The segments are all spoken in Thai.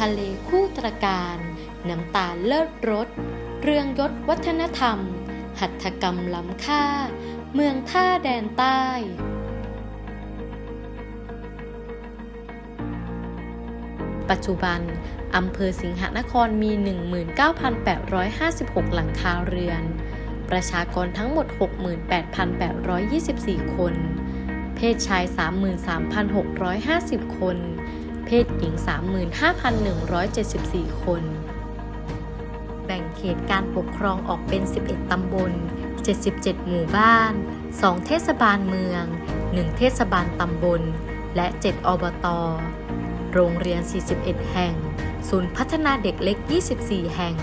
ทะเลคู่ตรการน้ำตาเลิศรส เรืองยศวัฒนธรรม หัตถกรรมล้ำค่า เมืองท่าแดนใต้ปัจจุบัน อำเภอสิงหนครมี 19,856 หลังคาเรือน ประชากรทั้งหมด 68,824 คน เพศชาย 33,650 คน เพศหญิง 35,174 คน แบ่งเขตการปกครองออกเป็น 11 ตำบล 77 หมู่บ้าน 2 เทศบาลเมือง 1 เทศบาลตำบล และ 7 อบต โรงเรียน 41 แห่ง ศูนย์พัฒนาเด็กเล็ก 24 แห่ง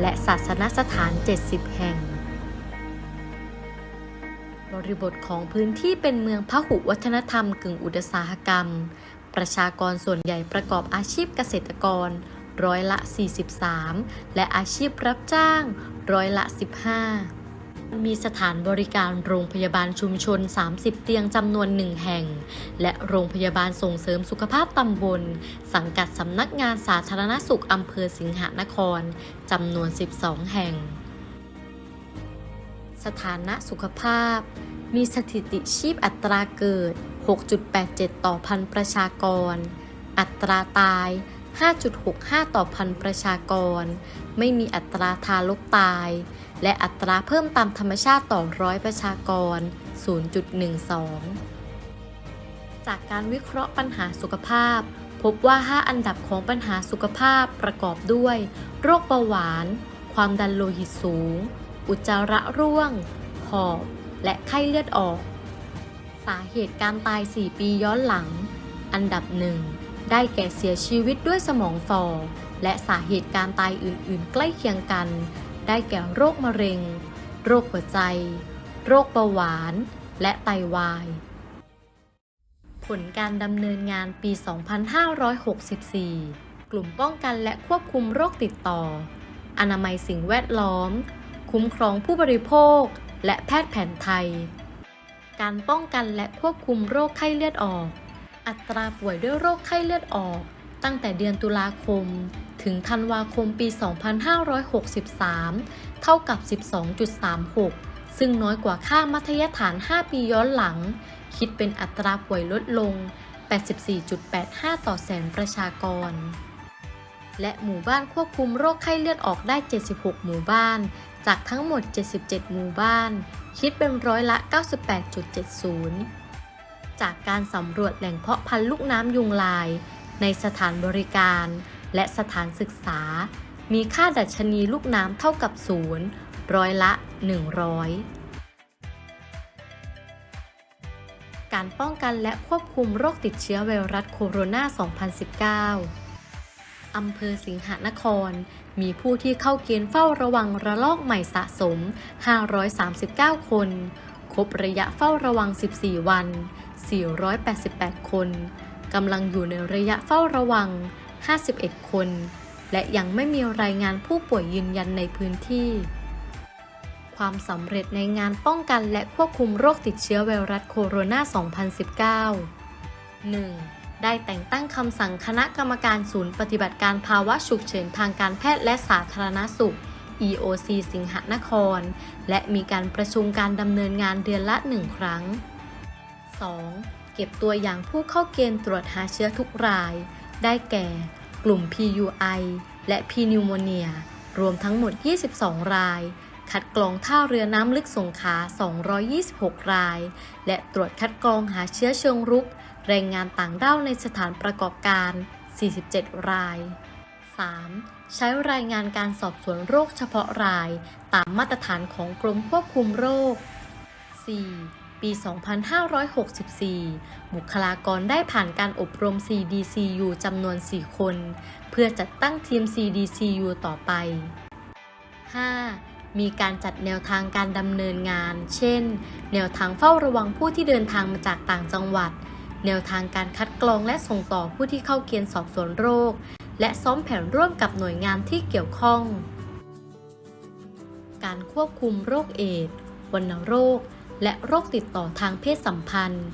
และศาสนสถาน 70 แห่งบริบทของพื้นที่เป็นเมืองพหุวัฒนธรรมกึ่งอุตสาหกรรม ประชากรส่วนใหญ่ประกอบอาชีพเกษตรกร ร้อยละ 43 และอาชีพรับจ้าง ร้อยละ 15 มีสถานบริการโรงพยาบาลชุมชน 30 เตียงจำนวนหนึ่งแห่ง และโรงพยาบาลส่งเสริมสุขภาพตำบล สังกัดสำนักงานสาธารณสุขอำเภอสิงหนครจำนวน 12 แห่ง สถานะสุขภาพ มีสถิติชีพอัตราเกิด 6.87 ต่อพันประชากร อัตราตาย 5.65 ต่อพันประชากร ไม่มีอัตราทารกตาย และอัตราเพิ่มตามธรรมชาติต่อร้อยประชากร 0.12 จากการวิเคราะห์ปัญหาสุขภาพ พบว่า 5 อันดับของปัญหาสุขภาพประกอบด้วย โรคเบาหวาน ความดันโลหิตสูง อุจจาระร่วง หอบ และไข้เลือดออก สาเหตุการตาย 4 ปีย้อนหลัง อันดับหนึ่งได้แก่เสียชีวิตด้วยสมองฝ่อและสาเหตุการตายอื่น ๆ ใกล้เคียงกัน ได้แก่โรคมะเร็ง โรคหัวใจ โรคเบาหวาน และไตวาย ผลการดำเนินงานปี 2564 กลุ่มป้องกันและควบคุมโรคติดต่อ อนามัยสิ่งแวดล้อม คุ้มครองผู้บริโภค และแพทย์แผนไทย การป้องกันและควบคุมโรคไข้เลือดออก อัตราป่วยด้วยโรคไข้เลือดออก ตั้งแต่เดือนตุลาคม ถึงธันวาคมปี 2563 เท่ากับ 12.36 ซึ่งน้อยกว่าค่ามัธยฐาน 5 ปีย้อนหลัง คิดเป็นอัตราป่วยลดลง 84.85 ต่อแสนประชากร และหมู่บ้านควบคุมโรคไข้เลือดออกได้ 76 หมู่บ้าน จากทั้งหมด 77 หมู่บ้าน คิดเป็นร้อยละ 98.70 จากการสำรวจแหล่งเพาะพันธุ์ลูกน้ำยุงลาย ในสถานบริการ และสถานศึกษา มีค่าดัชนีลูกน้ำเท่ากับศูนย์ร้อยละ 100การป้องกันและควบคุมโรคติดเชื้อไวรัสโคโรนา 2019 อำเภอสิงหนคร มีผู้ที่เข้าเกณฑ์เฝ้าระวังระลอกใหม่สะสม 539 คน ครบระยะเฝ้าระวัง 14 วัน 488 คน กำลังอยู่ในระยะเฝ้าระวัง 51 คน และยังไม่มีรายงานผู้ป่วยยืนยันในพื้นที่ ความสำเร็จในงานป้องกันและควบคุมโรคติดเชื้อไวรัสโคโรนา 2019 1. ได้แต่งตั้งคำสั่งคณะกรรมการศูนย์ปฏิบัติการภาวะฉุกเฉินทางการแพทย์และสาธารณสุข EOC สิงหนคร และมีการประชุมการดำเนินงานเดือนละหนึ่งครั้ง 2. เก็บตัวอย่างผู้เข้าเกณฑ์ตรวจหาเชื้อทุกราย ได้แก่ กลุ่ม PUI และ Pneumonia รวมทั้งหมด 22 ราย คัดกรองท่าเรือน้ำลึกสงขา 226 ราย และตรวจคัดกรองหาเชื้อเชิงรุก แรงงานต่างด้าวในสถานประกอบการ 47 ราย 3. ใช้รายงานการสอบสวนโรคเฉพาะราย ตามมาตรฐานของกรมควบคุมโรค 4. ปี 2564 บุคลากรได้ผ่านการอบรม CDCU จำนวน 4 คน เพื่อจัดตั้งทีม CDCU ต่อไป 5. มีการจัดแนวทางการดำเนินงาน เช่น แนวทางเฝ้าระวังผู้ที่เดินทางมาจากต่างจังหวัด แนวทางการคัดกรองและส่งต่อผู้ที่เข้าเกณฑ์สอบสวนโรค และซ้อมแผนร่วมกับหน่วยงานที่เกี่ยวข้อง การควบคุมโรคเอดส์วัณโรค และโรคติดต่อทางเพศสัมพันธ์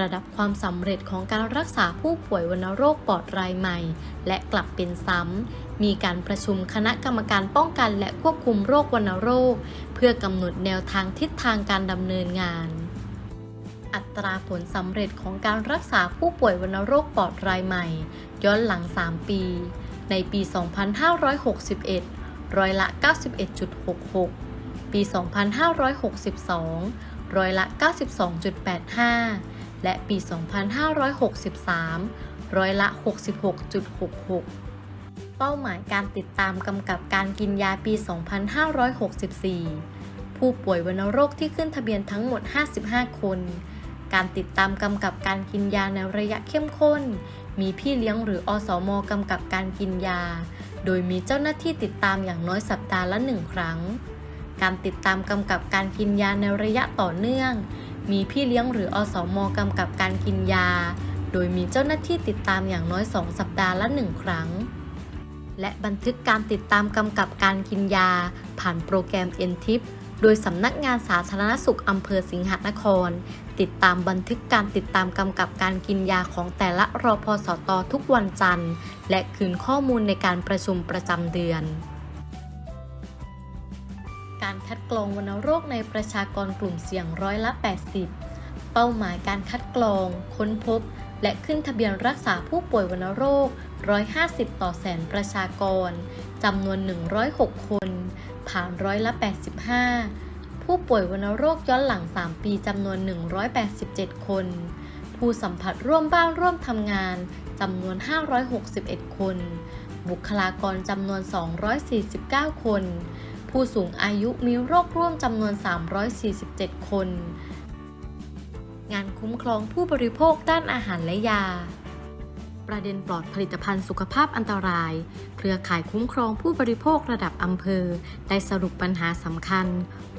ระดับความสำเร็จของการรักษาผู้ป่วยวัณโรคปอดรายใหม่ และกลับเป็นซ้ำ มีการประชุมคณะกรรมการป้องกันและควบคุมโรควัณโรค เพื่อกำหนดแนวทางทิศทางการดำเนินงาน อัตราผลสำเร็จของการรักษาผู้ป่วยวัณโรคปอดรายใหม่ ย้อนหลัง 3 ปี ในปี 2561 ร้อยละ 91.66 ปี 2562 ร้อยละ 92.85 และปี 2563 ร้อยละ 66.66เป้าหมายการติดตามกำกับการกินยาปี 2564 ผู้ป่วยวัณโรคที่ขึ้นทะเบียนทั้งหมด 55 คน การติดตามกำกับการกินยาในระยะเข้มข้น มีพี่เลี้ยงหรืออสมกำกับการกินยา โดยมีเจ้าหน้าที่ติดตามอย่างน้อยสัปดาห์ละหนึ่งครั้ง การติดตามกำกับการกินยาในระยะต่อเนื่อง มีพี่เลี้ยงหรืออสมกำกับการกินยา โดยมีเจ้าหน้าที่ติดตามอย่างน้อย2สัปดาห์ละหนึ่งครั้ง และบันทึกการติดตามกำกับการกินยา ผ่านโปรแกรม n t i p โดยสำนักงานสาธารณสุขอำเภอสิงหนคร ติดตามบันทึกการติดตามกำกับการกินยาของแต่ละรอพสตทุกวันจันทร์ และคืนข้อมูลในการประชุมประจำเดือน การคัดกรองวัณโรคในประชากรกลุ่มเสี่ยงร้อยละ 80 เป้าหมายการคัดกรอง ค้นพบ และขึ้นทะเบียนรักษาผู้ป่วยวัณโรค 150 ต่อแสนประชากรจำนวน 106 คน ผ่านร้อยละ 85 ผู้ป่วยวัณโรคย้อนหลัง 3 ปีจำนวน 187 คน ผู้สัมผัสร่วมบ้านร่วมทำงานจำนวน 561 คน บุคลากรจำนวน 249 คน ผู้สูงอายุมีโรคร่วมจำนวน 347 คน งานคุ้มครองผู้บริโภคด้านอาหารและยา ประเด็นปลอดผลิตภัณฑ์สุขภาพอันตราย เครือข่ายคุ้มครองผู้บริโภคระดับอำเภอ ได้สรุปปัญหาสำคัญ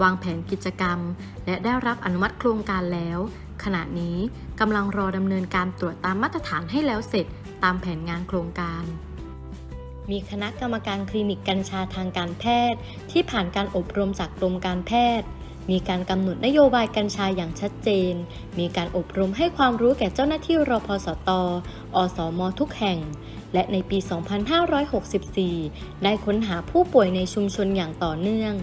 วางแผนกิจกรรม และได้รับอนุมัติโครงการแล้ว ขณะนี้กำลังรอดำเนินการตรวจตามมาตรฐานให้แล้วเสร็จตามแผนงานโครงการ มีคณะกรรมการคลินิกกัญชาทางการแพทย์ ที่ผ่านการอบรมจากกรมการแพทย์ มีการกำหนดนโยบายกัญชาอย่างชัดเจน มีการอบรมให้ความรู้แก่เจ้าหน้าที่รพสต อสมทุกแห่ง และในปี 2564 ได้ค้นหาผู้ป่วยในชุมชนอย่างต่อเนื่อง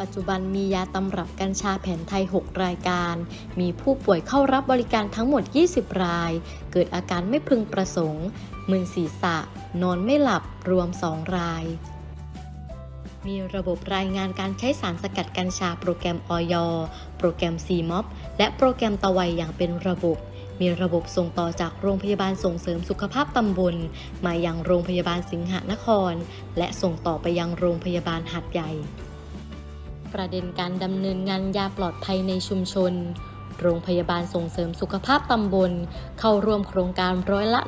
ปัจจุบันมียาตำรับกัญชาแผนไทย 6 รายการ มีผู้ป่วยเข้ารับบริการทั้งหมด 20 ราย เกิดอาการไม่พึงประสงค์ มึนศีรษะ นอนไม่หลับ รวม 2 ราย มีระบบรายงานการใช้สารสกัดกัญชาโปรแกรมออยโปรแกรม CMOP และโปรแกรมตะไวอย่างเป็นระบบ มีระบบส่งต่อจากโรงพยาบาลส่งเสริมสุขภาพตำบล มายังโรงพยาบาลสิงหนคร และส่งต่อไปยังโรงพยาบาลหัดใหญ่ ประเด็นการดำเนินงานยาปลอดภัยในชุมชนโรงพยาบาลส่งเสริมสุขภาพตำบล เข้าร่วมโครงการร้อยละ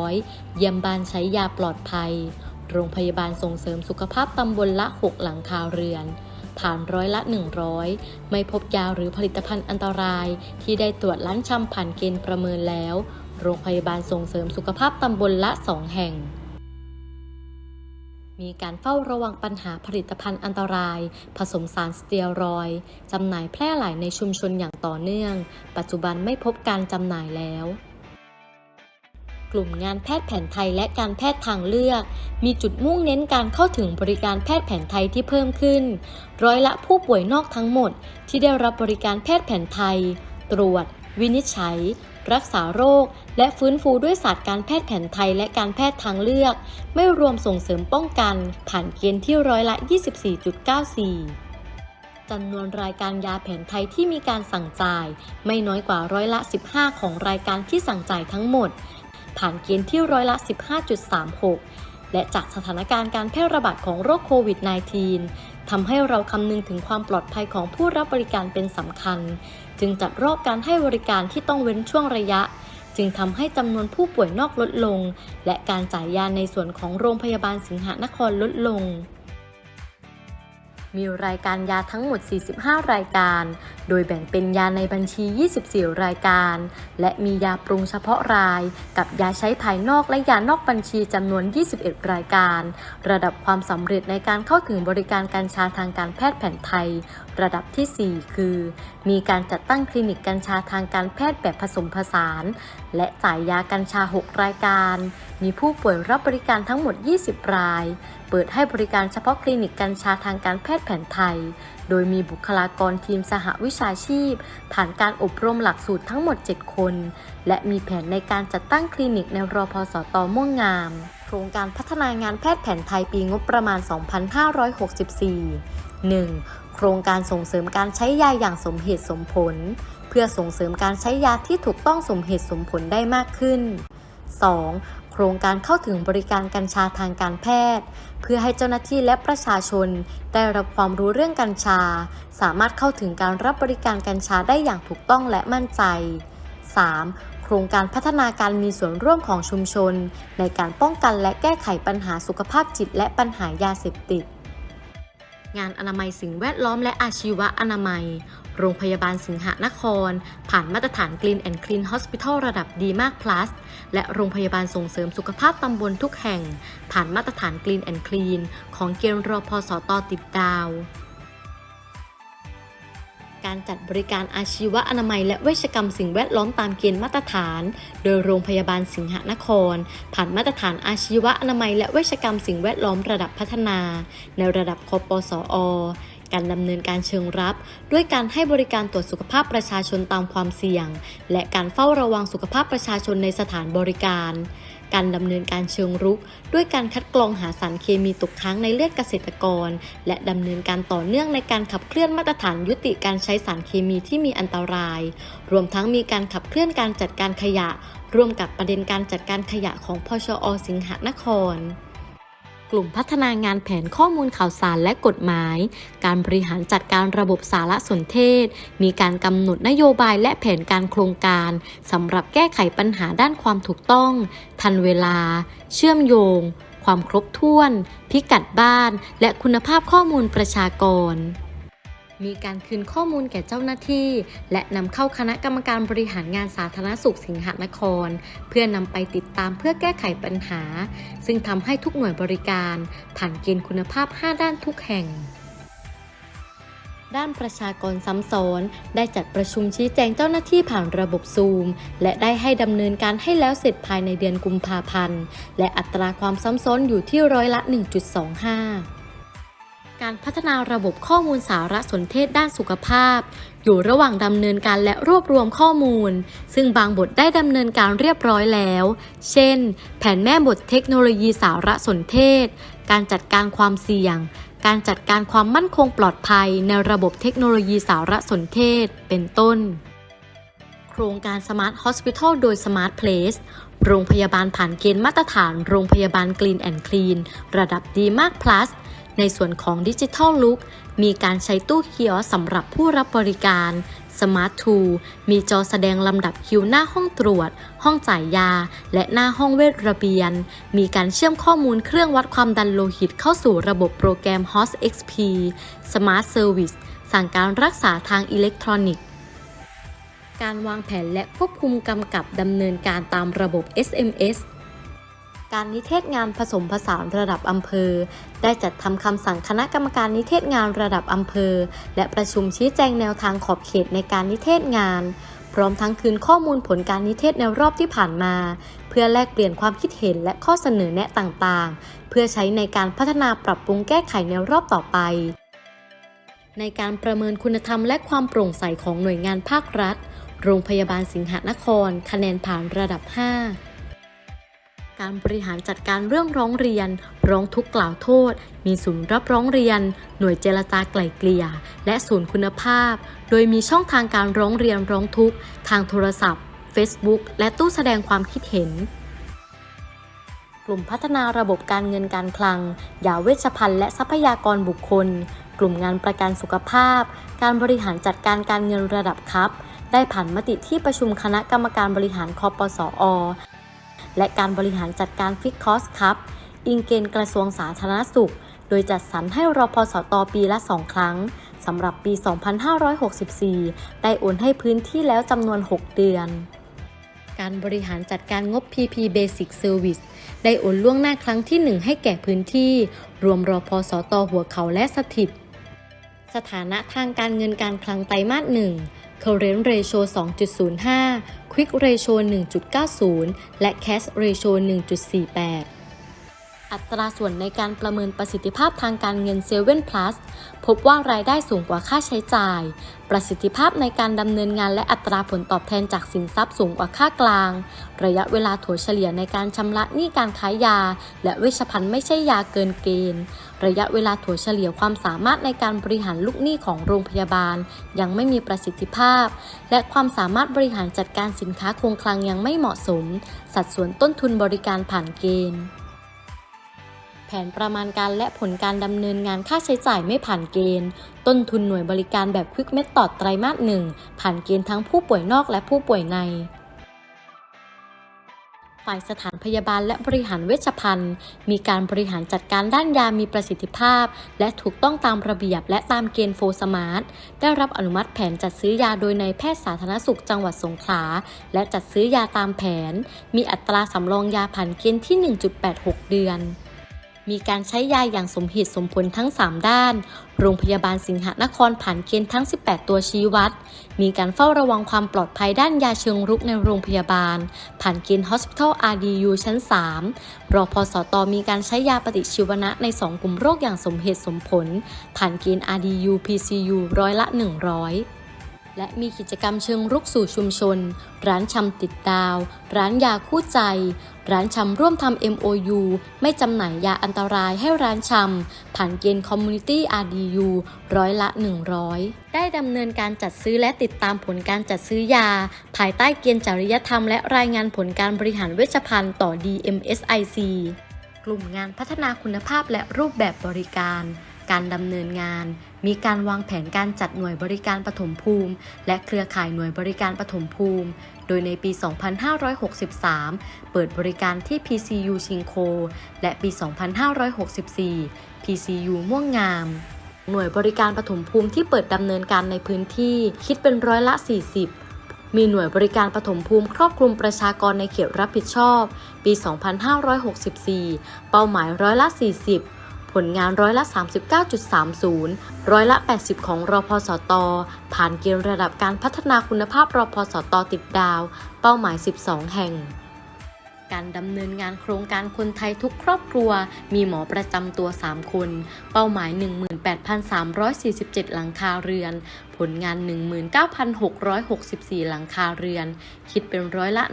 100 เยี่ยมบ้านใช้ยาปลอดภัย โรงพยาบาลส่งเสริมสุขภาพตำบลละ 6 หลังคาเรือนผ่านร้อยละ 100 ไม่พบยาหรือผลิตภัณฑ์อันตราย ที่ได้ตรวจล้านชำผ่านเกณฑ์ประเมินแล้ว โรงพยาบาลส่งเสริมสุขภาพตำบลละ 2 แห่งมีการเฝ้าระวังปัญหาผลิตภัณฑ์อันตราย ผสมสารสเตียรอยจำหน่ายแพร่หลายในชุมชนอย่างต่อเนื่อง ปัจจุบันไม่พบการจำหน่ายแล้ว กลุ่มงานแพทย์แผนไทยและการแพทย์ทางเลือก มีจุดมุ่งเน้นการเข้าถึงบริการแพทย์แผนไทยที่เพิ่มขึ้น ร้อยละผู้ป่วยนอกทั้งหมด ที่ได้รับบริการแพทย์แผนไทย ตรวจ วินิจฉัย รักษาโรค และฟื้นฟูด้วยศาสตร์การแพทย์แผนไทยและการแพทย์ทางเลือก ไม่รวมส่งเสริมป้องกัน ผ่านเกณฑ์ที่ร้อยละ 24.94จำนวนรายการยาแผนไทยที่มีการสั่งจ่าย ไม่น้อยกว่าร้อยละ 15 ของรายการที่สั่งจ่ายทั้งหมด ผ่านเกณฑ์ที่ร้อยละ 15.36 และจากสถานการณ์การแพร่ระบาดของโรคโควิด -19 ทำให้เราคำนึงถึงความปลอดภัยของผู้รับบริการเป็นสำคัญ จึงจัดรอบการให้บริการที่ต้องเว้นช่วงระยะ จึงทำให้จำนวนผู้ป่วยนอกลดลง และการจ่ายยาในส่วนของโรงพยาบาลสิงหนครลดลง มีรายการยาทั้งหมด 45 รายการ โดยแบ่งเป็นยาในบัญชี 24 รายการ และมียาปรุงเฉพาะราย กับยาใช้ภายนอกและยานอกบัญชีจำนวน 21 รายการ ระดับความสำเร็จในการเข้าถึงบริการการชาทางการแพทย์แผนไทยระดับทีสี่ 4 คือ มีการจัดตั้งคลินิกกัญชาทางการแพทย์แบบผสมผสาน และจ่ายยากัญชา 6 รายการ มีผู้ป่วยรับบริการทั้งหมด 20 ราย เปิดให้บริการเฉพาะคลินิกกัญชาทางการแพทย์แผนไทย โดยมีบุคลากรทีมสหวิชาชีพ ผ่านการอบรมหลักสูตรทั้งหมด 7 คน และมีแผนในการจัดตั้งคลินิกในรอพสตม่วงงามโครงการพัฒนางานแพทย์แผนไทยปีงบประมาณ 2564 1. โครงการส่งเสริมการใช้ยาอย่างสมเหตุสมผล เพื่อส่งเสริมการใช้ยาที่ถูกต้องสมเหตุสมผลได้มากขึ้น 2. โครงการเข้าถึงบริการกัญชาทางการแพทย์ เพื่อให้เจ้าหน้าที่และประชาชน ได้รับความรู้เรื่องกัญชา สามารถเข้าถึงการรับบริการกัญชาได้อย่างถูกต้องและมั่นใจ 3. โครงการพัฒนาการมีส่วนร่วมของชุมชน ในการป้องกันและแก้ไขปัญหาสุขภาพจิตและปัญหายาเสพติด งานอนามัยสิ่งแวดล้อมและอาชีวะอนามัย โรงพยาบาลสิงหนคร ผ่านมาตรฐาน clean and Clean Hospital ระดับดีมาก plus และโรงพยาบาลส่งเสริมสุขภาพตำบลทุกแห่ง ผ่านมาตรฐาน clean and Clean ของเกณฑ์รอพสตติดดาว การจัดบริการอาชีวะอนามัย และเวชกรรมสิ่งแวดล้อมตามเกณฑ์มาตรฐาน โดยโรงพยาบาลสิงหนคร ผ่านมาตรฐานอาชีวะอนามัย และเวชกรรมสิ่งแวดล้อมระดับพัฒนา ในระดับคปสอการดำเนินการเชิงรับ ด้วยการให้บริการตรวจสุขภาพประชาชนตามความเสี่ยง และการเฝ้าระวังสุขภาพประชาชนในสถานบริการ การดำเนินการเชิงรุก ด้วยการคัดกรองหาสารเคมีตกค้างในเลือดเกษตรกร และดำเนินการต่อเนื่องในการขับเคลื่อนมาตรฐานยุติการใช้สารเคมีที่มีอันตราย รวมทั้งมีการขับเคลื่อนการจัดการขยะ ร่วมกับประเด็นการจัดการขยะของพชอสิงหนคร กลุ่มพัฒนางานแผนข้อมูลข่าวสารและกฎหมาย การบริหารจัดการระบบสารสนเทศ มีการกำหนดนโยบายและแผนการโครงการสำหรับแก้ไขปัญหาด้านความถูกต้อง ทันเวลา เชื่อมโยง ความครบถ้วน พิกัดบ้าน และคุณภาพข้อมูลประชากร มีการคืนข้อมูลแก่เจ้าหน้าที่ และนำเข้าคณะกรรมการบริหารงานสาธารณสุขสิงหนคร เพื่อนำไปติดตามเพื่อแก้ไขปัญหา ซึ่งทำให้ทุกหน่วยบริการผ่านเกณฑ์คุณภาพ 5 ด้านทุกแห่งด้านประชากรซ้ำซ้อน ได้จัดประชุมชี้แจงเจ้าหน้าที่ผ่านระบบซูม และได้ให้ดำเนินการให้แล้วเสร็จภายในเดือนกุมภาพันธ์ และอัตราความซ้ำซ้อนอยู่ที่ร้อยละ 1.25 การพัฒนาระบบข้อมูลสารสนเทศด้านสุขภาพ อยู่ระหว่างดำเนินการและรวบรวมข้อมูล ซึ่งบางบทได้ดำเนินการเรียบร้อยแล้ว เช่น แผนแม่บทเทคโนโลยีสารสนเทศ การจัดการความเสี่ยง การจัดการความมั่นคงปลอดภัยในระบบเทคโนโลยีสารสนเทศ เป็นต้น โครงการ Smart Hospital โดย Smart Place โรงพยาบาลผ่านเกณฑ์มาตรฐาน โรงพยาบาล Green and Clean ระดับดีมาก plus ในส่วนของดิจิทัลลุกมีการใช้ตู้เคิออสำหรับผู้รับบริการ Smart 2มีจอแสดงลำดับคิวหน้าห้องตรวจ ห้องจ่ายยา และหน้าห้องเวชระเบียน มีการเชื่อมข้อมูลเครื่องวัดความดันโลหิตเข้าสู่ระบบโปรแกรม HOS XP Smart Service สั่งการรักษาทางอิเล็กทรอนิกส์ การวางแผนและควบคุมกำกับดำเนินการตามระบบ SMS การนิเทศงานผสมผสานระดับอำเภอ ได้จัดทำคำสั่งคณะกรรมการนิเทศงานระดับอำเภอ และประชุมชี้แจงแนวทางขอบเขตในการนิเทศงาน พร้อมทั้งคืนข้อมูลผลการนิเทศในรอบที่ผ่านมา เพื่อแลกเปลี่ยนความคิดเห็นและข้อเสนอแนะต่างๆ เพื่อใช้ในการพัฒนาปรับปรุงแก้ไขในรอบต่อไป ในการประเมินคุณธรรมและความโปร่งใสของหน่วยงานภาครัฐ โรงพยาบาลสิงหนคร คะแนนผ่านระดับ 5 การบริหารจัดการเรื่องร้องเรียน ร้องทุกข์กล่าวโทษ มีศูนย์รับร้องเรียน หน่วยเจรจาไกล่เกลี่ย และศูนย์คุณภาพ โดยมีช่องทางการร้องเรียนร้องทุกข์ทางโทรศัพท์ Facebook และตู้แสดงความคิดเห็น กลุ่มพัฒนาระบบการเงินการคลัง ยาเวชภัณฑ์และทรัพยากรบุคคล กลุ่มงานประกันสุขภาพ การบริหารจัดการการเงินระดับครับ ได้ผ่านมติที่ประชุมคณะกรรมการบริหารคอปสอ และการบริหารจัดการฟิกคอสครับ อิงเกณฑ์กระทรวงสาธารณสุข โดยจัดสรรให้รพสตปีละ 2 ครั้งสำหรับปี 2564 ได้โอนให้พื้นที่แล้วจำนวน 6 เดือน การบริหารจัดการงบ PP Basic Service ได้โอนล่วงหน้าครั้งที่ 1 ให้แก่พื้นที่ รวมรพสตหัวเขาและสถิต สถานะทางการเงินการคลังไตรมาส1 Current Ratio 2.05 Quick Ratio 1.90 และ Cash Ratio 1.48อัตราส่วนในการประเมินประสิทธิภาพทางการเงิน7 Plus พบว่ารายได้สูงกว่าค่าใช้จ่าย ประสิทธิภาพในการดำเนินงานและอัตราผลตอบแทนจากสินทรัพย์สูงกว่าค่ากลาง ระยะเวลาถัวเฉลี่ยในการชำระหนี้การค้ายา และเวชภัณฑ์ไม่ใช่ยาเกินเกณฑ์ ระยะเวลาถัวเฉลี่ยความสามารถในการบริหารลูกหนี้ของโรงพยาบาล ยังไม่มีประสิทธิภาพ และความสามารถบริหารจัดการสินค้าคงคลังยังไม่เหมาะสม สัดส่วนต้นทุนบริการผ่านเกณฑ์แผนประมาณการและผลการดำเนินงานค่าใช้จ่ายไม่ผ่านเกณฑ์ ต้นทุนหน่วยบริการแบบควิกเม t ตอดไตรมาสหนึ่งผ่านเกณฑ์ทั้งผู้ป่วยนอกและผู้ป่วยใน ฝ่ายสถานพยาบาลและบริหารเวชภัณฑ์ มีการบริหารจัดการด้านยามีประสิทธิภาพ และถูกต้องตามระเบียบและตามเกณฑ์โฟสมาร์ทได้รับอนุมัติแผนจัดซื้อยาโดยในายแพทย์สาธารณสุขจังหวัดสงขลา และจัดซื้อยาตามแผน มีอัตราสำรองยาผ่านเกณฑ์ที่ 1.86 เดือน มีการใช้ยาอย่างสมเหตุสมผลทั้ง 3 ด้าน โรงพยาบาลสิงหนครผ่านเกณฑ์ทั้ง 18 ตัวชี้วัด มีการเฝ้าระวังความปลอดภัยด้านยาเชิงรุกในโรงพยาบาล ผ่านเกณฑ์ Hospital RDU ชั้น 3 รอพสตมีการใช้ยาปฏิชีวนะใน 2 กลุ่มโรคอย่างสมเหตุสมผล ผ่านเกณฑ์ RDU PCU ร้อยละ 100 และมีกิจกรรมเชิงรุกสู่ชุมชน ร้านชำติดดาว ร้านยาคู่ใจ ร้านชำร่วมทำ MOU ไม่จำหน่ายยาอันตรายให้ร้านชำ ผ่านเกณฑ์ Community RDU ร้อยละ 100 ได้ดำเนินการจัดซื้อและติดตามผลการจัดซื้อยา ภายใต้เกณฑ์จริยธรรมและรายงานผลการบริหารเวชภัณฑ์ต่อ DMSIC กลุ่มงานพัฒนาคุณภาพและรูปแบบบริการ การดำเนินงาน มีการวางแผนการจัดหน่วยบริการปฐมภูมิ และเครือข่ายหน่วยบริการปฐมภูมิ โดยในปี 2563 เปิดบริการที่ PCU ชิงโค และปี 2564 PCU ม่วงงาม หน่วยบริการปฐมภูมิที่เปิดดำเนินการในพื้นที่คิดเป็นร้อยละ 40มีหน่วยบริการปฐมภูมิครอบคลุมประชากรในเขตรับผิดชอบ ปี 2564 เป้าหมายร้อยละ 40 ผลงานร้อยละ 39.30 ร้อยละ 80 ของรพสต ผ่านเกณฑ์ระดับการพัฒนาคุณภาพรพสตติดดาว เป้าหมาย 12 แห่งการดำเนินงานโครงการคนไทยทุกครอบครัว มีหมอประจำตัว 3 คน เป้าหมาย 18,347 หลังคาเรือน ผลงาน 19,664 หลังคาเรือน คิดเป็นร้อยละ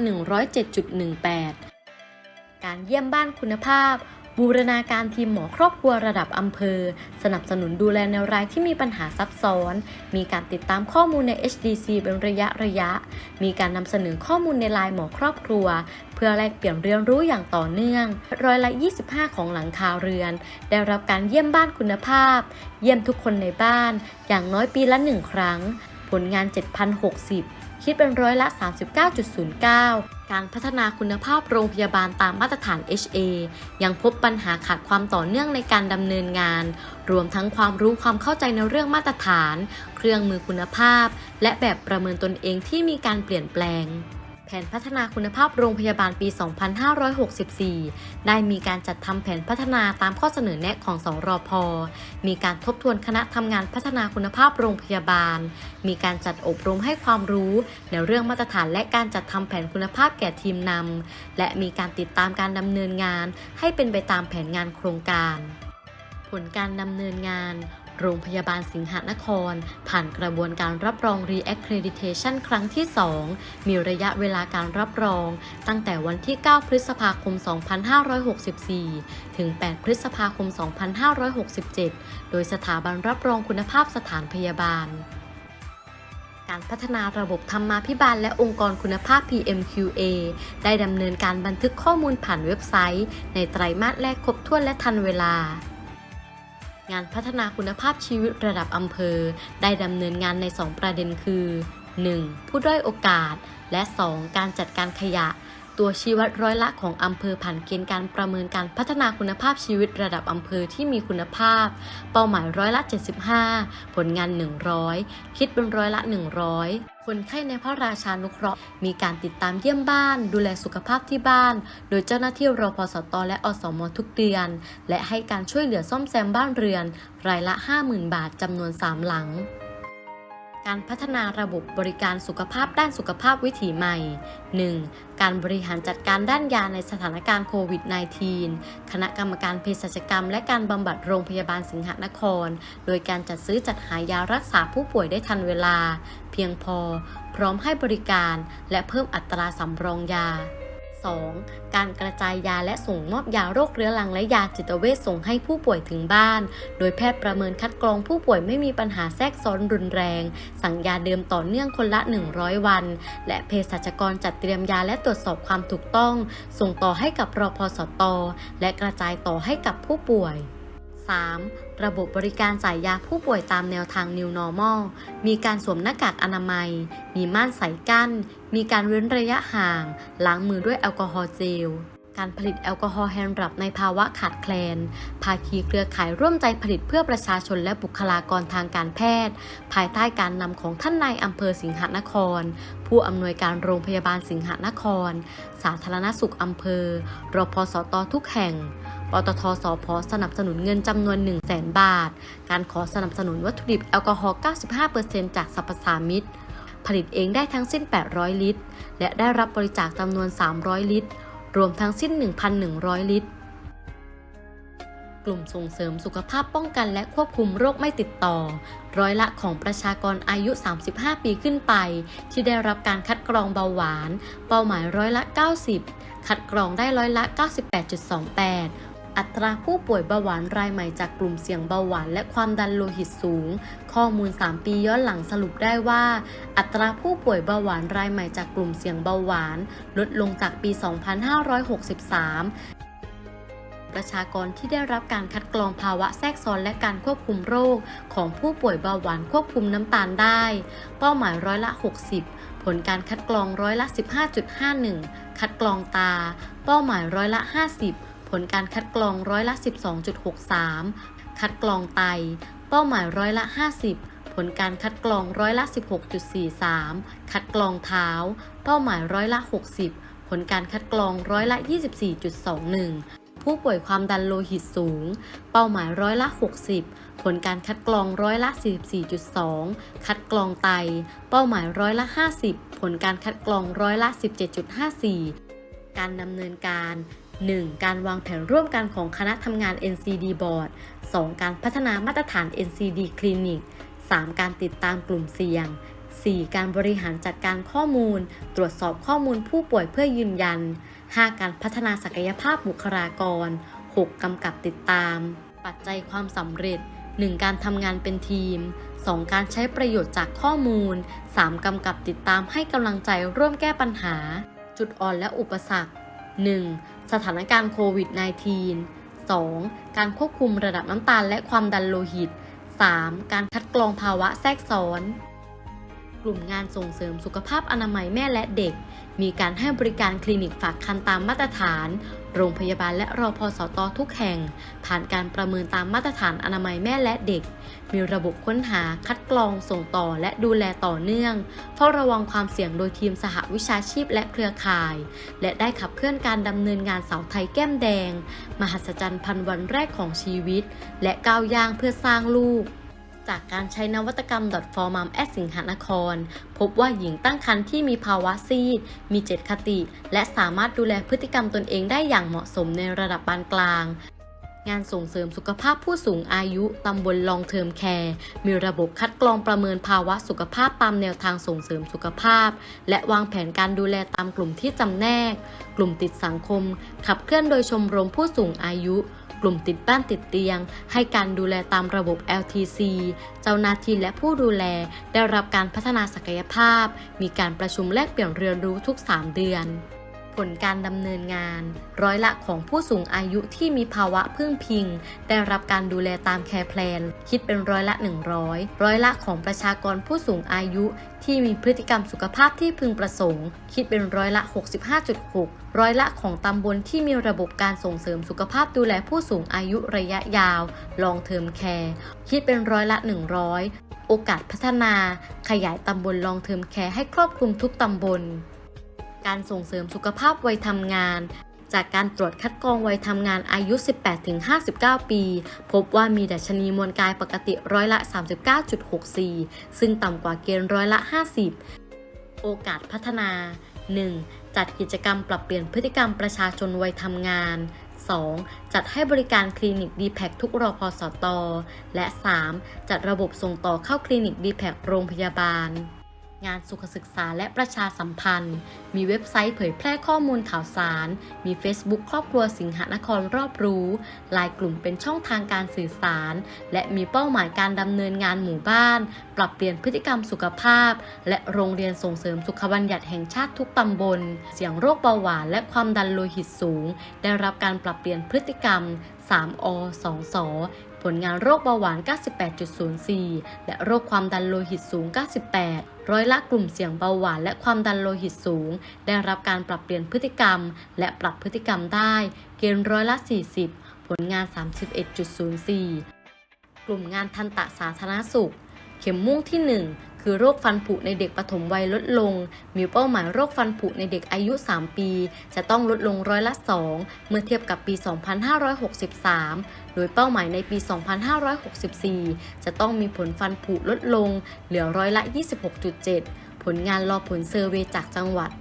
107.18 การเยี่ยมบ้านคุณภาพ บูรณาการทีมหมอครอบครัวระดับอำเภอ สนับสนุนดูแลแนวรายที่มีปัญหาซับซ้อน มีการติดตามข้อมูลใน HDC เป็นระยะระยะ มีการนำเสนอข้อมูลในลน์หมอครอบครัว เพื่อแลกเปลี่ยนเรียนรู้อย่างต่อเนื่อง ร้อยละ 25 ของหลังคาเรือน ได้รับการเยี่ยมบ้านคุณภาพ เยี่ยมทุกคนในบ้าน อย่างน้อยปีละ1ครั้ง ผลงาน 7,060 คิดเป็นร้อยละ 39.09 การพัฒนาคุณภาพโรงพยาบาลตามมาตรฐาน HA ยังพบปัญหาขาดความต่อเนื่องในการดำเนินงาน รวมทั้งความรู้ความเข้าใจในเรื่องมาตรฐาน เครื่องมือคุณภาพ และแบบประเมินตนเองที่มีการเปลี่ยนแปลง แผนพัฒนาคุณภาพโรงพยาบาลปี 2564 ได้มีการจัดทำแผนพัฒนาตามข้อเสนอแนะของสองรอพอมีการทบทวนคณะทำงานพัฒนาคุณภาพโรงพยาบาล มีการจัดอบรมให้ความรู้ในเรื่องมาตรฐานและการจัดทำแผนคุณภาพแก่ทีมนำ และมีการติดตามการดำเนินงาน ให้เป็นไปตามแผนงานโครงการ ผลการดำเนินงาน โรงพยาบาลสิงหนคร ผ่านกระบวนการรับรอง Re-accreditation ครั้งที่ 2 มีระยะเวลาการรับรอง ตั้งแต่วันที่ 9 พฤษภาคม 2564 ถึง 8 พฤษภาคม 2567 โดยสถาบันรับรองคุณภาพสถานพยาบาลการพัฒนาระบบธรรมาภิบาลและองค์กรคุณภาพ PMQA ได้ดำเนินการบันทึกข้อมูลผ่านเว็บไซต์ ในไตรมาสแรกครบถ้วนและทันเวลา งานพัฒนาคุณภาพชีวิตระดับอำเภอ ได้ดำเนินงานใน 2 ประเด็นคือ 1. ผู้ด้อยโอกาส และ 2. การจัดการขยะ ตัวชี้วัดร้อยละของอำเภอผ่านเกณฑ์การประเมินการพัฒนาคุณภาพชีวิตระดับอำเภอที่มีคุณภาพ เป้าหมายร้อยละ 75 ผลงาน 100 คิดเป็นร้อยละ 100 คนไข้ในพระราชานุเคราะห์ มีการติดตามเยี่ยมบ้าน ดูแลสุขภาพที่บ้าน โดยเจ้าหน้าที่รพสตและอสมทุกเดือน และให้การช่วยเหลือซ่อมแซมบ้านเรือน รายละ 50,000 บาทจำนวน 3 หลัง การพัฒนาระบบบริการสุขภาพด้านสุขภาพวิถีใหม่ 1. การบริหารจัดการด้านยาในสถานการณ์โควิด -19 คณะกรรมการเภสัชกรรม และการบำบัดโรงพยาบาลสิงหนคร โดยการจัดซื้อจัดหายารักษาผู้ป่วยได้ทันเวลา เพียงพอ พร้อมให้บริการ และเพิ่มอัตราสำรองยา 2. การกระจายยาและส่งมอบยาโรคเรื้อรังและยาจิตเวชส่งให้ผู้ป่วยถึงบ้าน โดยแพทย์ประเมินคัดกรองผู้ป่วยไม่มีปัญหาแทรกซ้อนรุนแรง สั่งยาเดิมต่อเนื่องคนละ 100 วัน และเภสัชกรจัดเตรียมยาและตรวจสอบความถูกต้อง ส่งต่อให้กับรพสต และกระจายต่อให้กับผู้ป่วย 3. ระบบบริการจ่ายยาผู้ป่วยตามแนวทาง New Normal มีการสวมหน้ากากอนามัย มีม่านใส่กั้น มีการเว้นระยะห่าง ล้างมือด้วยแอลกอฮอล์เจล การผลิตแอลกอฮอล์แฮนด์รับในภาวะขาดแคลน ภาคีเครือข่ายร่วมใจผลิตเพื่อประชาชนและบุคลากรทางการแพทย์ ภายใต้การนำของท่านนายอำเภอสิงหนคร ผู้อำนวยการโรงพยาบาลสิงหนคร สาธารณสุขอำเภอ รพสตทุกแห่ง ปตทสพสนับสนุนเงินจำนวน 1 0 0 0 0แบาท การขอสนับสนุนวัตถุดิบแอลกอฮอล์ 95%จากสรรพสามิตร ผลิตเองได้ทั้งสิ้น 800 ลิตร และได้รับบริจาคจำนวน 300 ลิตร รวมทั้งสิ้น 1,100 ลิตร กลุ่มส่งเสริมสุขภาพป้องกันและควบคุมโรคไม่ติดต่อ ร้อยละของประชากรอายุ 35 ปีขึ้นไป ที่ได้รับการคัดกรองเบาหวาน เป้าหมายร้อยละ 90 คัดกรองได้ร้อยละ 98.28อัตราผู้ป่วยเบาหวานรายใหม่จากกลุ่มเสี่ยงเบาหวานและความดันโลหิตสูง ข้อมูล 3 ปีย้อนหลังสรุปได้ว่า อัตราผู้ป่วยเบาหวานรายใหม่จากกลุ่มเสี่ยงเบาหวาน ลดลงจากปี 2563 ประชากรที่ได้รับการคัดกรองภาวะแทรกซ้อนและการควบคุมโรค ของผู้ป่วยเบาหวานควบคุมน้ำตาลได้ เป้าหมายร้อยละ 60 ผลการคัดกรองร้อยละ 15.51 คัดกรองตา เป้าหมายร้อยละ 50 ผลการคัดกรองร้อยละ 12.63 คัดกรองไต เป้าหมายร้อยละ 50ผลการคัดกรองร้อยละ 16.43 คัดกรองเท้า เป้าหมายร้อยละ 60 ผลการคัดกรองร้อยละ 24.21 ผู้ป่วยความดันโลหิตสูง เป้าหมายร้อยละ 60 ผลการคัดกรองร้อยละ 44.2 คัดกรองไต เป้าหมายร้อยละ 50 ผลการคัดกรองร้อยละ 17.54 การดำเนินการ 1. การวางแผนร่วมกันของคณะทำงาน NCD Board 2. การพัฒนามาตรฐาน NCD Clinic 3. การติดตามกลุ่มเสี่ยง 4. การบริหารจัดการข้อมูล ตรวจสอบข้อมูลผู้ป่วยเพื่อยืนยัน 5. การพัฒนาศักยภาพบุคลากร 6. กำกับติดตาม ปัจจัยความสำเร็จ 1. การทำงานเป็นทีม 2. การใช้ประโยชน์จากข้อมูล 3. กำกับติดตามให้กำลังใจร่วมแก้ปัญหา จุดอ่อนและอุปสรรค 1. สถานการณ์โควิด -19 2. การควบคุมระดับน้ำตาลและความดันโลหิต 3. การคัดกรองภาวะแทรกซ้อน กลุ่มงานส่งเสริมสุขภาพอนามัยแม่และเด็ก มีการให้บริการคลินิกฝากคันตามมาตรฐาน โรงพยาบาลและรอพสตทุกแห่ง ผ่านการประเมินตามมาตรฐานอนามัยแม่และเด็ก มีระบบค้นหาคัดกรองส่งต่อและดูแลต่อเนื่อง เฝ้าระวังความเสี่ยงโดยทีมสหวิชาชีพและเครือข่าย และได้ขับเคลื่อนการดำเนินงานเสาไทยแก้มแดง มหัศจรรย์พันวันแรกของชีวิต และก้าวย่างเพื่อสร้างลูก จากการใช้นวัตกรรม .for mom แอสิงหนคร พบว่าหญิงตั้งครรภ์ที่มีภาวะซีด มีเจตคติ และสามารถดูแลพฤติกรรมตนเองได้อย่างเหมาะสมในระดับปานกลางงานส่งเสริมสุขภาพผู้สูงอายุ ตำบลลองเทอมแคร์ มีระบบคัดกรองประเมินภาวะสุขภาพตามแนวทางส่งเสริมสุขภาพ และวางแผนการดูแลตามกลุ่มที่จำแนก กลุ่มติดสังคม ขับเคลื่อนโดยชมรมผู้สูงอายุ กลุ่มติดบ้านติดเตียง ให้การดูแลตามระบบ LTC เจ้าหน้าที่และผู้ดูแลได้รับการพัฒนาศักยภาพ มีการประชุมแลกเปลี่ยนเรียนรู้ทุก 3 เดือน ผลการดำเนินงาน ร้อยละของผู้สูงอายุที่มีภาวะพึ่งพิง ได้รับการดูแลตามแคร์แพลน คิดเป็นร้อยละ 100 ร้อยละของประชากรผู้สูงอายุ ที่มีพฤติกรรมสุขภาพที่พึงประสงค์ คิดเป็นร้อยละ 65.6 ร้อยละของตำบลที่มีระบบการส่งเสริมสุขภาพดูแลผู้สูงอายุระยะยาว long term care คิดเป็นร้อยละ 100 โอกาสพัฒนา ขยายตำบล long term care ให้ครอบคลุมทุกตำบล การส่งเสริมสุขภาพวัยทำงาน จากการตรวจคัดกรองวัยทำงานอายุ 18-59 ปี พบว่ามีดัชนีมวลกายปกติร้อยละ 39.64 ซึ่งต่ำกว่าเกณฑ์ร้อยละ 50 โอกาสพัฒนา 1. จัดกิจกรรมปรับเปลี่ยนพฤติกรรมประชาชนวัยทำงาน 2. จัดให้บริการคลินิก d p a c ทุกรอพสตและ 3. จัดระบบส่งต่อเข้าคลินิก d p a c โรงพยาบาล งานสุขศึกษาและประชาสัมพันธ์ มีเว็บไซต์เผยแพร่ข้อมูลข่าวสาร มี Facebook ครอบครัวสิงหนครรอบรู้ลายกลุ่มเป็นช่องทางการสื่อสาร และมีเป้าหมายการดำเนินงานหมู่บ้าน ปรับเปลี่ยนพฤติกรรมสุขภาพ และโรงเรียนส่งเสริมสุขบัญญัติแห่งชาติทุกตำบล เสี่ยงโรคเบาหวานและความดันโลหิตสูง ได้รับการปรับเปลี่ยนพฤติกรรม 3อ 2สผลงานโรคเบาหวาน 98.04 และโรคความดันโลหิตสูง 98 ร้อยละกลุ่มเสี่ยงเบาหวานและความดันโลหิตสูง ได้รับการปรับเปลี่ยนพฤติกรรม และปรับพฤติกรรมได้ เกณฑ์ร้อยละ 40 ผลงาน 31.04 กลุ่มงานทันตะสาธารณสุข เข็มมุ่งที่ 1 คือโรคฟันผุในเด็กปฐมวัยลดลง มีเป้าหมายโรคฟันผุในเด็กอายุ 3 ปี จะต้องลดลงร้อยละ 2 เมื่อเทียบกับปี 2563 โดยเป้าหมายในปี 2564 จะต้องมีผลฟันผุลดลง เหลือร้อยละ 26.7 ผลงานรอผลเซอร์เวย์จากจังหวัด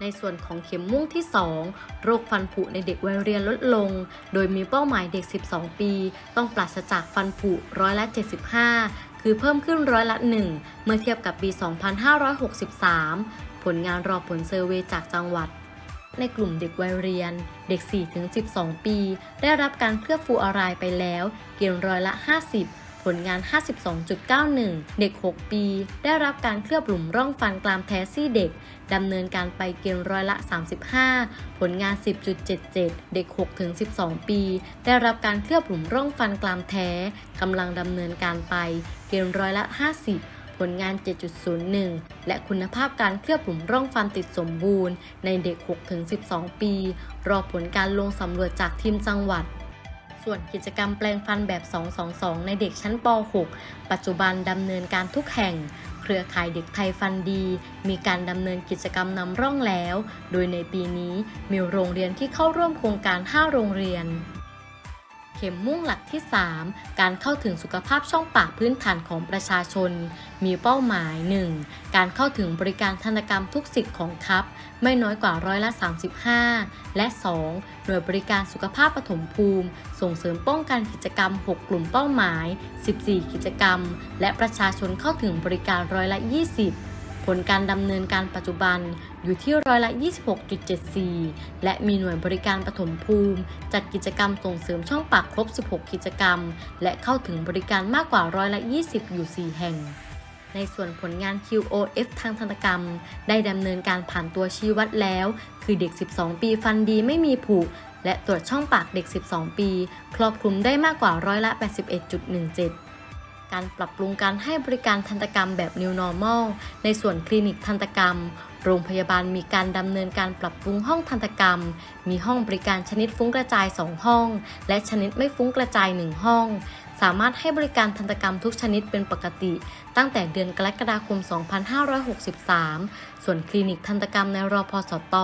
ในส่วนของเข็มมุ่งที่ 2 โรคฟันผุในเด็กวัยเรียนลดลง โดยมีเป้าหมายเด็ก 12 ปี ต้องปราศจากฟันผุร้อยละ 75 คือเพิ่มขึ้นร้อยละ 1 เมื่อเทียบกับปี 2563 ผลงานรอผลเซอร์เวยจากจังหวัด ในกลุ่มเด็กวัยเรียน เด็ก 4-12 ปี ได้รับการเคลือบฟูออไรด์ไปแล้ว เกณฑ์ร้อยละ 50 ผลงาน 52.91 เด็ก 6 ปี ได้รับการเคลือบหลุมร่องฟันกรามแท้ซี่เด็ก ดำเนินการไปเกณฑ์ร้อยละ 35 ผลงาน 10.77 เด็ก 6-12 ปี ได้รับการเคลือบหลุมร่องฟันกรามแท้กำลังดำเนินการไปเกณฑ์ร้อยละ 50ผลงาน 7.01 และคุณภาพการเคลือบหลุมร่องฟันติดสมบูรณ์ ในเด็ก 6-12 ปี รอผลการลงสำรวจจากทีมจังหวัด ส่วนกิจกรรมแปลงฟันแบบ 222 ในเด็กชั้นป .6 ปัจจุบันดำเนินการทุกแห่ง เครือข่ายเด็กไทยฟันดี มีการดำเนินกิจกรรมนำร่องแล้ว โดยในปีนี้มีโรงเรียนที่เข้าร่วมโครงการ 5 โรงเรียน ข็มมุ่งหลักที่ 3 การเข้าถึงสุขภาพช่องปากพื้นฐานของประชาชน มีเป้าหมาย 1. การเข้าถึงบริการธนกรรมทุกสิทธิ์ของคับ ไม่น้อยกว่าร้อยละ 35 และ 2. หน่วยบริการสุขภาพปฐมภูมิ ส่งเสริมป้องกันกิจกรรม 6 กลุ่มเป้าหมาย 14 กิจกรรม และประชาชนเข้าถึงบริการร้อยละ 20 ผลการดำเนินการปัจจุบันอยู่ที่ร้อยละ 26.74 และมีหน่วยบริการปฐมภูมิ จัดกิจกรรมส่งเสริมช่องปากครบ 16 กิจกรรม และเข้าถึงบริการมากกว่าร้อยละ 20 อยู่ 4 แห่งในส่วนผลงาน QOF ทางทันกรรม ได้ดำเนินการผ่านตัวชี้วัดแล้ว คือเด็ก 12 ปีฟันดีไม่มีผุ และตรวจช่องปากเด็ก 12 ปี ครอบคลุมได้มากกว่าร้อยละ 81.17 การปรับปรุงการให้บริการทันตกรรมแบบ New Normal ในส่วนคลินิกทันตกรรม โรงพยาบาลมีการดำเนินการปรับปรุงห้องทันตกรรม มีห้องบริการชนิดฟุ้งกระจาย 2 ห้อง และชนิดไม่ฟุ้งกระจาย 1 ห้อง สามารถให้บริการทันตกรรมทุกชนิดเป็นปกติ ตั้งแต่เดือนกรกฎาคม 2563 ส่วนคลินิกทันตกรรมในรอพสต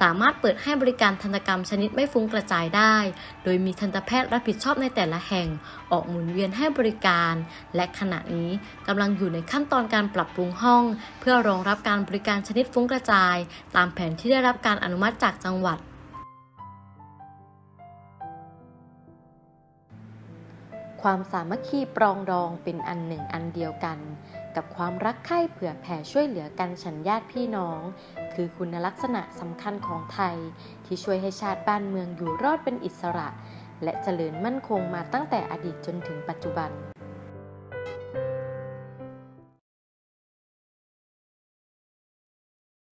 สามารถเปิดให้บริการทันตกรรมชนิดไม่ฟุ้งกระจายได้ โดยมีทันตแพทย์รับผิดชอบในแต่ละแห่ง ออกหมุนเวียนให้บริการ และขณะนี้กำลังอยู่ในขั้นตอนการปรับปรุงห้อง เพื่อรองรับการบริการชนิดฟุ้งกระจาย ตามแผนที่ได้รับการอนุมัติจากจังหวัด ความสามัคคีปรองดองเป็นอันหนึ่งอันเดียวกัน กับความรักใคร่เผื่อแผ่ช่วยเหลือกันฉันญาติพี่น้อง คือคุณลักษณะสำคัญของไทย ที่ช่วยให้ชาติบ้านเมืองอยู่รอดเป็นอิสระ และเจริญมั่นคงมาตั้งแต่อดีตจนถึงปัจจุบัน